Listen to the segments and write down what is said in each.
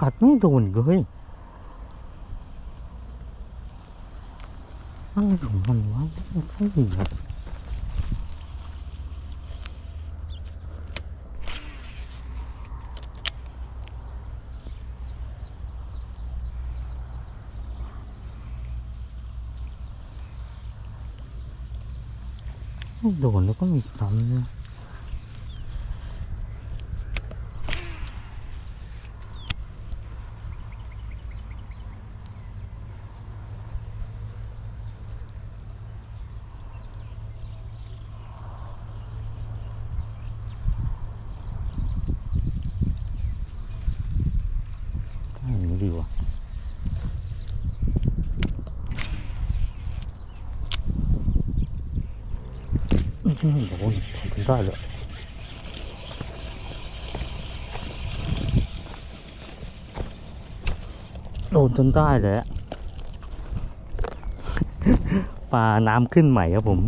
กัดไม่โดนเลยอะไรของมันวะไม่ค่อยดีครับไม่โดนแล้วก็มีซ้ำเนี่ย อย่างนี้ดีวะอื้อหือโอ้ยทำได้เลยโดนจนได้เลยอะปลาน้ำขึ้นใหม่ครับผม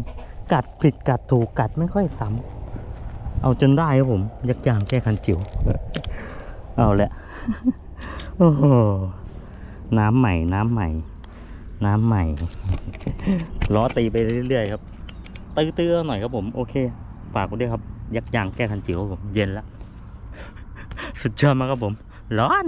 กัดผิดกัดถูกกัดไม่ค่อยซ้ำเอาจนได้ครับผม ยักษ์ยางแก้คันจิ๋วเอาแหละ โอ้โหน้ำใหม่น้ำใหม่ น้ำใหม่ล้อตีไปเรื่อยๆครับตื้อๆหน่อยครับผมโอเค ฝากไว้ด้วยครับ ยักษ์ยางแก้คันจิ๋วผมเย็นแล้วสุดยอดมากครับผม ร้อน